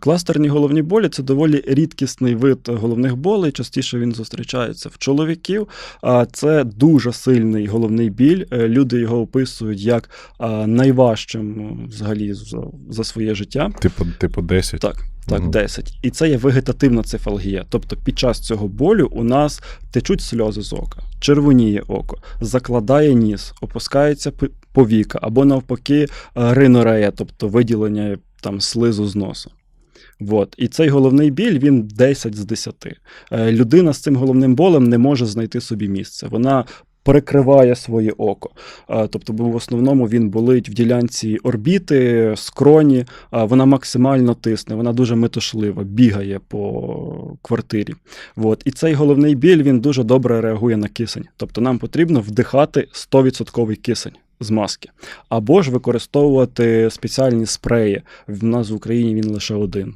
Кластерні головні болі це доволі рідкісний вид головних болей. Частіше він зустрічається в чоловіків. Це дуже сильний головний біль. Е, Люди його описують як найважчим е, взагалі за, своє життя. Типу, типу 10. Так, так, Мгм. 10. І це є вегетативна цефалгія. Тобто під час цього болю у нас течуть сльози з ока, червоніє око, закладає ніс, опускається повіка, або навпаки е, ринорея, тобто виділення там слизу з носу. От. І цей головний біль він 10 з 10. Е, Людина з цим головним болем не може знайти собі місце. Вона перекриває своє око. Е, Тобто, в основному він болить в ділянці орбіти, скроні, вона максимально тисне, вона дуже метошлива, бігає по квартирі. От. І цей головний біль він дуже добре реагує на кисень. Тобто нам потрібно вдихати 100% кисень. З маски, або ж використовувати спеціальні спреї. В нас в Україні він лише один.